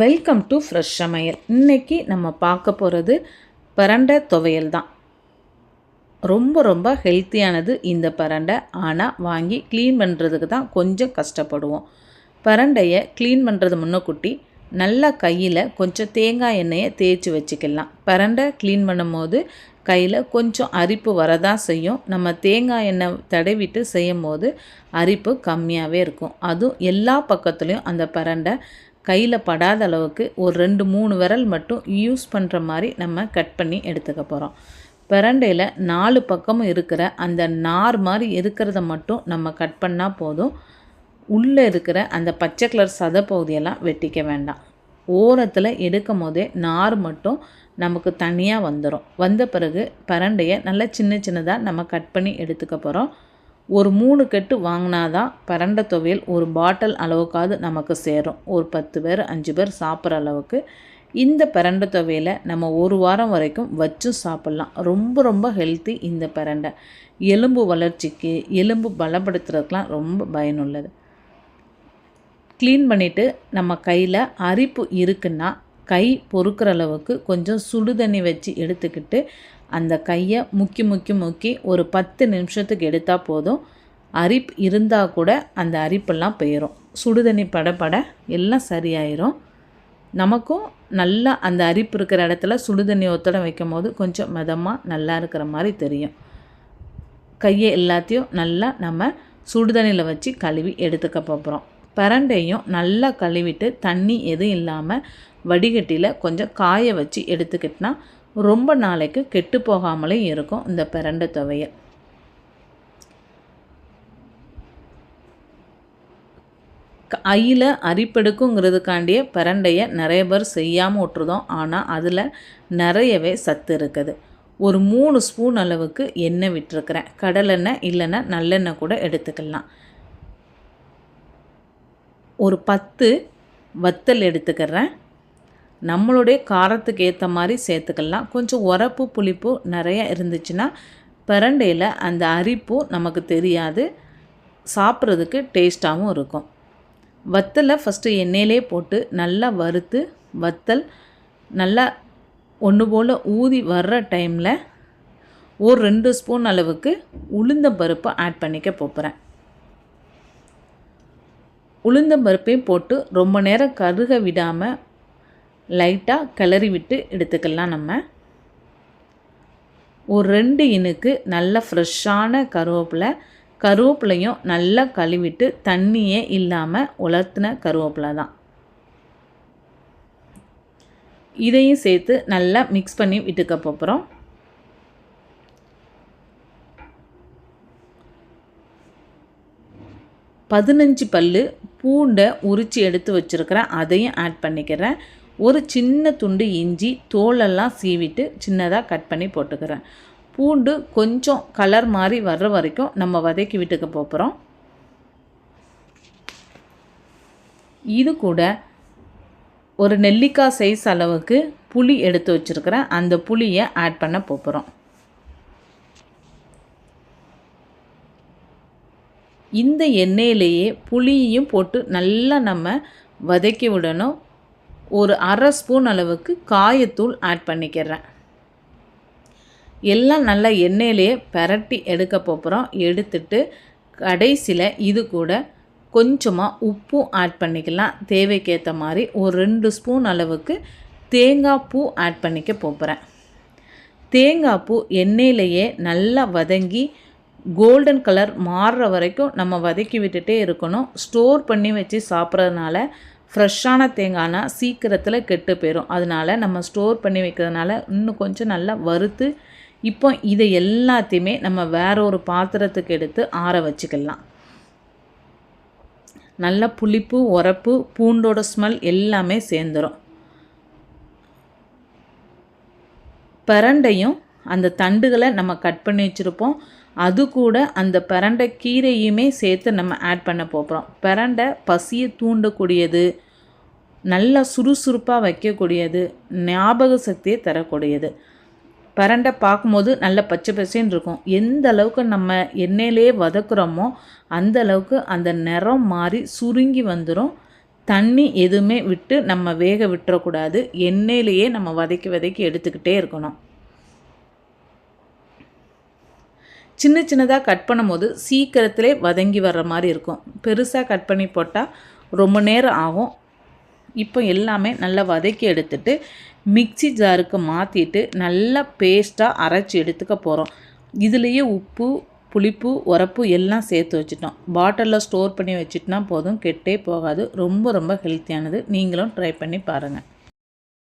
Welcome to fresh சமையல் இன்றைக்கி நம்ம பார்க்க போகிறது பரண்டை துவையல் தான். ரொம்ப ரொம்ப ஹெல்த்தியானது இந்த பரண்டை. ஆனால் வாங்கி க்ளீன் பண்ணுறதுக்கு தான் கொஞ்சம் கஷ்டப்படுவோம். பரண்டையை க்ளீன் பண்ணுறது முன்னக்குட்டி நல்லா கையில் கொஞ்சம் தேங்காய் எண்ணெயை தேய்ச்சி வச்சுக்கலாம். பரண்டை க்ளீன் பண்ணும்போது கையில் கொஞ்சம் அரிப்பு வரதான் செய்யும். நம்ம தேங்காய் எண்ணெய் தடவிட்டு செய்யும் போது அரிப்பு கம்மியாகவே இருக்கும். அதுவும் எல்லா பக்கத்துலேயும் அந்த பரண்டை கையில் படாத அளவுக்கு ஒரு ரெண்டு மூணு விரல் மட்டும் யூஸ் பண்ணுற மாதிரி நம்ம கட் பண்ணி எடுத்துக்க போகிறோம் பிரண்டையில் நாலு பக்கமும் இருக்கிற அந்த நார் மாதிரி இருக்கிறத மட்டும் நம்ம கட் பண்ணால் போதும். உள்ளே இருக்கிற அந்த பச்சை கலர் சத பகுதியெல்லாம் வெட்டிக்க வேண்டாம். ஓரத்தில் எடுக்கும் போதே நார் மட்டும் நமக்கு தனியாக வந்துடும் வந்த பிறகு பரண்டையை நல்லா சின்ன சின்னதாக நம்ம கட் பண்ணி எடுத்துக்க போகிறோம் ஒரு மூணு கட்டு வாங்கினாதான் பரண்ட துவையல் ஒரு பாட்டில் அளவுக்காவது நமக்கு சேரும். ஒரு பத்து பேர் அஞ்சு பேர் சாப்பிட்ற அளவுக்கு இந்த பரண்ட துவையலை நம்ம ஒரு வாரம் வரைக்கும் வச்சும் சாப்பிட்லாம். ரொம்ப ரொம்ப ஹெல்த்தி இந்த பரண்டை. எலும்பு வளர்ச்சிக்கு எலும்பு பலப்படுத்துறதுக்கெலாம் ரொம்ப பயனுள்ளது. க்ளீன் பண்ணிவிட்டு நம்ம கையில் அரிப்பு இருக்குன்னா கை பொறுக்கிற அளவுக்கு கொஞ்சம் சுடு தண்ணி வச்சு எடுத்துக்கிட்டு அந்த கையை முக்கி முக்கி முக்கி ஒரு பத்து நிமிஷத்துக்கு எடுத்தால் போதும். அரிப்பு இருந்தால் கூட அந்த அரிப்பெல்லாம் போயிடும் சுடுதண்ணி படப்பட எல்லாம் சரியாயிரும். நமக்கும் நல்லா அந்த அரிப்பு இருக்கிற இடத்துல சுடுதண்ணி ஒத்தடம் வைக்கும் போது கொஞ்சம் மிதமாக நல்லா இருக்கிற மாதிரி தெரியும். கையை எல்லாத்தையும் நல்லா நம்ம சுடுதண்ணியில் வச்சு கழுவி எடுத்துக்க போகிறோம் பரண்டையும் நல்லா கழுவிட்டு தண்ணி எதுவும் இல்லாமல் வடிகட்டியில் கொஞ்சம் காய வச்சு எடுத்துக்கிட்டினா ரொம்ப நாளைக்கு கெட்டு போகாமலே இருக்கும் இந்த பிரண்டை துவையல். ஐயில் அரிப்பெடுக்குங்கிறதுக்காண்டியே பிரண்டையை நிறைய பேர் செய்யாமல் விட்டுருதோம். ஆனால் அதில் நிறையவே சத்து இருக்குது. ஒரு மூணு ஸ்பூன் அளவுக்கு எண்ணெய் விட்டுருக்குறேன். கடலெண்ணெய் இல்லைன்னா நல்லெண்ணெய் கூட எடுத்துக்கலாம். ஒரு பத்து வத்தல் எடுத்துக்கிறேன். நம்மளுடைய காரத்துக்கு ஏற்ற மாதிரி சேர்த்துக்கலாம். கொஞ்சம் உரப்பு புளிப்பு நிறைய இருந்துச்சுன்னா பிரண்டையில் அந்த அரிப்பு நமக்கு தெரியாது. சாப்பிட்றதுக்கு டேஸ்ட்டாகவும் இருக்கும். வத்தலை ஃபஸ்ட்டு எண்ணெயிலே போட்டு நல்லா வறுத்து வத்தல் நல்லா ஒன்று போல் ஊதி வர்ற டைமில் ஒரு ரெண்டு ஸ்பூன் அளவுக்கு உளுந்தம்பருப்பை ஆட் பண்ணிக்க போகிறேன் உளுந்தம்பருப்பையும் போட்டு ரொம்ப நேரம் கருக விடாமல் லைட்டாக கிளறி விட்டு எடுத்துக்கலாம் நம்ம. ஒரு ரெண்டு இனுக்கு நல்ல ஃப்ரெஷ்ஷான கருவேப்பிலை கருவேப்பிலையும் நல்லா கழுவிட்டு தண்ணியே இல்லாமல் உலர்த்தின கருவேப்பிலை தான். இதையும் சேர்த்து நல்லா மிக்ஸ் பண்ணி விட்டுக்க போகிறோம் பதினஞ்சு பல் பூண்டை உரித்து எடுத்து வச்சுருக்கிறேன் அதையும் ஆட் பண்ணிக்கிறேன். ஒரு சின்ன துண்டு இஞ்சி தோலெல்லாம் சீவிட்டு சின்னதாக கட் பண்ணி போட்டுக்கிறேன். பூண்டு கொஞ்சம் கலர் மாதிரி வர்ற வரைக்கும் நம்ம வதக்கி விட்டுக்க போகிறோம் இது கூட ஒரு நெல்லிக்காய் சைஸ் அளவுக்கு புளி எடுத்து வச்சுருக்கிறேன். அந்த புளியை ஆட் பண்ண போகிறோம் இந்த எண்ணெயிலேயே புளியையும் போட்டு நல்லா நம்ம வதக்கி விடணும். ஒரு அரை ஸ்பூன் அளவுக்கு காயத்தூள் ஆட் பண்ணிக்கிறேன். எல்லாம் நல்லா எண்ணெயிலேயே பரட்டி எடுக்க போகிறோம் எடுத்துட்டு கடைசியில் இது கூட கொஞ்சமாக உப்பும் ஆட் பண்ணிக்கலாம். தேவைக்கேற்ற மாதிரி ஒரு ரெண்டு ஸ்பூன் அளவுக்கு தேங்காய் பூ ஆட் பண்ணிக்க போகிறேன் தேங்காய் பூ எண்ணெயிலேயே நல்லா வதங்கி கோல்டன் கலர் மாறுற வரைக்கும் நம்ம வதக்கி விட்டுட்டே இருக்கணும். ஸ்டோர் பண்ணி வச்சு சாப்பிட்றதுனால ஃப்ரெஷ்ஷான தேங்காய்னா சீக்கிரத்தில் கெட்டு போயிடும் அதனால் நம்ம ஸ்டோர் பண்ணி வைக்கிறதுனால இன்னும் கொஞ்சம் நல்லா வறுத்து இப்போ இதை எல்லாத்தையுமே நம்ம வேற ஒரு பாத்திரத்துக்கு எடுத்து ஆற வச்சுக்கலாம். நல்ல புளிப்பு உரப்பு பூண்டோட ஸ்மெல் எல்லாமே சேர்ந்துடும் பரண்டையும் அந்த தண்டுகளை நம்ம கட் பண்ணி வச்சுருப்போம். அது கூட அந்த பரண்டை கீரையுமே சேர்த்து நம்ம ஆட் பண்ண போகிறோம் பரண்டை பசியை தூண்டக்கூடியது நல்லா சுறுசுறுப்பாக வைக்கக்கூடியது ஞாபக சக்தியை தரக்கூடியது. பரண்டை பார்க்கும்போது நல்ல பச்சை பச்சைன்னு இருக்கும். எந்த அளவுக்கு நம்ம எண்ணெயிலே வதக்குறோமோ அந்த அளவுக்கு அந்த நிறம் மாறி சுருங்கி வந்துடும் தண்ணி எதுவுமே விட்டு நம்ம வேக விட்டுறக்கூடாது. எண்ணெயிலேயே நம்ம வதக்கி வதக்கி எடுத்துக்கிட்டே இருக்கணும். சின்ன சின்னதாக கட் பண்ணும்போது சீக்கிரத்திலே வதங்கி வர்ற மாதிரி இருக்கும். பெருசாக கட் பண்ணி போட்டால் ரொம்ப நேரம் ஆகும். இப்போ எல்லாமே நல்லா வதக்கி எடுத்துட்டு மிக்சி ஜாருக்கு மாற்றிட்டு நல்லா பேஸ்ட்டாக அரைச்சி எடுத்துக்க போகிறோம் இதுலேயே உப்பு புளிப்பு உரப்பு எல்லாம் சேர்த்து வச்சுட்டோம். பாட்டிலில் ஸ்டோர் பண்ணி வச்சுட்டுனா போதும். கெட்டே போகாது. ரொம்ப ரொம்ப ஹெல்த்தியானது நீங்களும் ட்ரை பண்ணி பாருங்கள்